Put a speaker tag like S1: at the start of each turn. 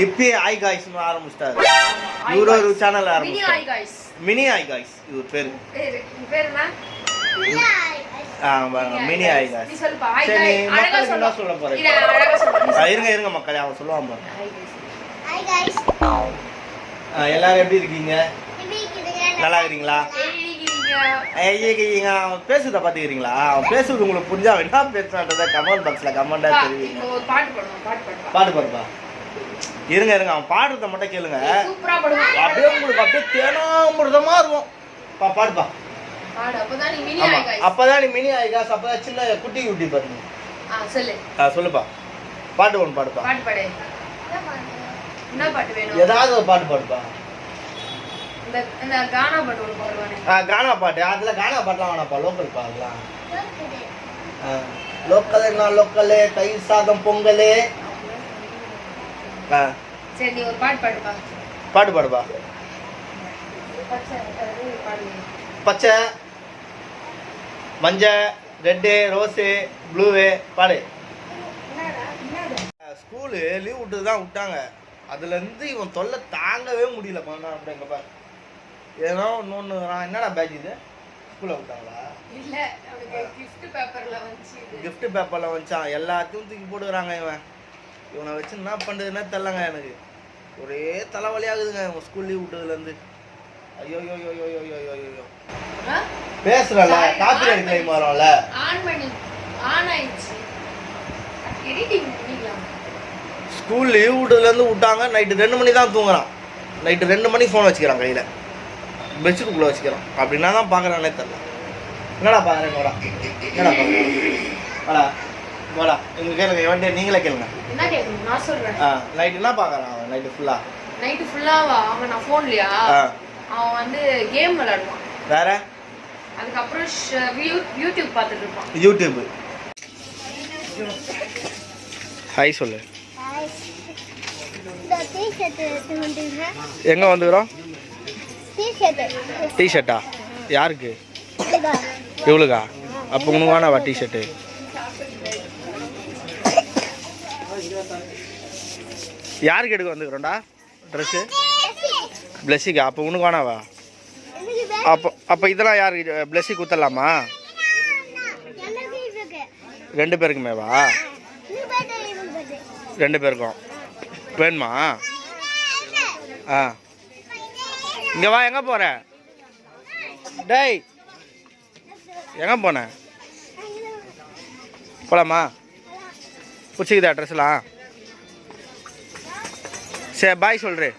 S1: இப்பயே ஆய் காய்ஸ்னு ஆரம்பிச்சிட்டாரு. இவரு ஒரு சேனல்
S2: காய்ஸ்
S1: மினி ஆய் காய்ஸ் இவர் பேரு. மினி
S2: நீ
S1: காய்ஸ் சரி, மக்களுக்கு என்ன
S2: சொல்லு
S1: ஆ, இருங்க இருங்க மக்களே அவன் சொல்லுவான் பாருங்க. எல்லாரும் எப்படி இருக்கீங்க? நல்லா
S2: நீங்க
S1: ஐயங்க அவன் பேசுறத பாத்துக்கிறீங்களா அவன் பேசுறது உங்களுக்கு புரிஞ்சா என்ன பேசுறான்றத கமெண்ட் பாக்ஸ்ல கமெண்டா
S2: பா,
S1: தெரிவிங்க.
S2: பாட்டு
S1: பாடுப்பா இருங்க இருங்க அவன் பாடுறத மட்டும் கேளுங்க. அப்படியே உங்களுக்கு அப்படியே தேனாமிரதமா இருக்கும். பா பாடுப்பா.
S2: பாடு அப்பதான் நீ மினி
S1: ஆயிகாஸ் அப்பதான் சின்ன குட்டி குட்டி பாருங்க. சொல்லுப்பா. பாட்டு ஒன்று பாடுப்பா. ஏதாவது ஒரு பாட்டு பாடுப்பா.
S2: கானா பாட்டு
S1: அதுல கானா பாட்டுலாம் வேணாப்பா லோக்கல் பா அதெல்லாம். லோக்கல் என்ன லோக்கலு தயிர் சாதம் பொங்கலு. ஆ.
S2: சரி நீ ஒரு பாட்டு பாடுப்பா.
S1: பாட்டு பாடுப்பா
S2: பச்சை
S1: மஞ்சள் ரெட்டு ரோஸு ப்ளூவு பாடு. ஸ்கூலு லீவ் விட்டு தான் விட்டாங்க. அதுலேருந்து இவன் தொல்லை தாங்கவே முடியல பண்ணா அப்படிங்க பாரு. ஏன்னா இன்னொன்று என்னடா பேட்ச் இது? ஸ்கூலில் விட்டாங்களா?
S2: இல்ல gift பேப்பர்ல வந்துச்சு
S1: gift பேப்பரில் வந்துச்சான். எல்லாத்தையும் தூக்கி போட்டுக்கிறாங்க இவன். இவனை வச்சு என்ன பண்ணுறதுன்னே தெரிலங்க எனக்கு. ஒரே தலைவலியாகுதுங்க இவன் ஸ்கூல் லீவ் விட்டதுலேருந்து. ஐயோ ஐயோ ஐயோ ஐயோ ஐயோ ஐயோ
S2: Sorry,
S1: காப்பி
S2: on
S1: கிளைம் வரும்ல
S2: ஆன் பண்ணி ஆன் ஆயிடுச்சு. எடிட்டிங் பண்ணிக்கலாம்.
S1: ஸ்கூல் லீவ் விட்டதுலேருந்து விட்டாங்க நைட்டு ரெண்டு மணி தான் தூங்குறான். நைட்டு ரெண்டு மணி ஃபோன் வச்சுக்கிறான் கையில். பெட்ஷீட்டுக்குள்ளே வச்சுக்கிறான். அப்படின்னா தான் பார்க்குறானே தெரில என்னடா பார்க்குறேன் என்னடா பார்க்குறேன்? வாடா எங்கள் கேளுங்க இவன்டே நீங்களே கேளுங்க.
S2: என்ன கேட்கணும்? நான் சொல்றேன்.
S1: ஆ நைட்டு என்ன பார்க்குறான் அவன் நைட்டு ஃபுல்லாக
S2: நைட்டு ஃபுல்லாவா அவன் நான் ஃபோன்லையா
S1: ஆ.
S2: அவன் வந்து கேம் விளையாடுவான்.
S1: வேற?
S2: அதுக்கப்புறம் யூடியூப் பார்த்துட்டு இருப்பான்.
S1: யூடியூப் ஹாய் சொல்லு. எங்கே வந்துக்கிறோம்?
S3: டிஷர்ட்
S1: டிஷர்ட்டா யாருக்கு? இவளுக்கா? அப்போ உனக்கு வேணாவா டிஷர்ட்டு யாருக்கு எடுக்க வந்துக்கிறோம்டா? ட்ரெஸ்ஸு பிளஸ்ஸிக்கா அப்போ உனக்கு வேணாவா அப்போ அப்போ இதெல்லாம் யாருக்கு பிளஸ்ஸி குத்தலாமா? ரெண்டு பேருக்குமேவா ரெண்டு பேருக்கும். வேணுமா? ஆ. இங்கே வா எங்கே போகிற டேய் எங்கே போனேன் போலாமா? பிடிச்சிக்குதா அட்ரஸ்லாம் சரி பாய் சொல்கிறேன்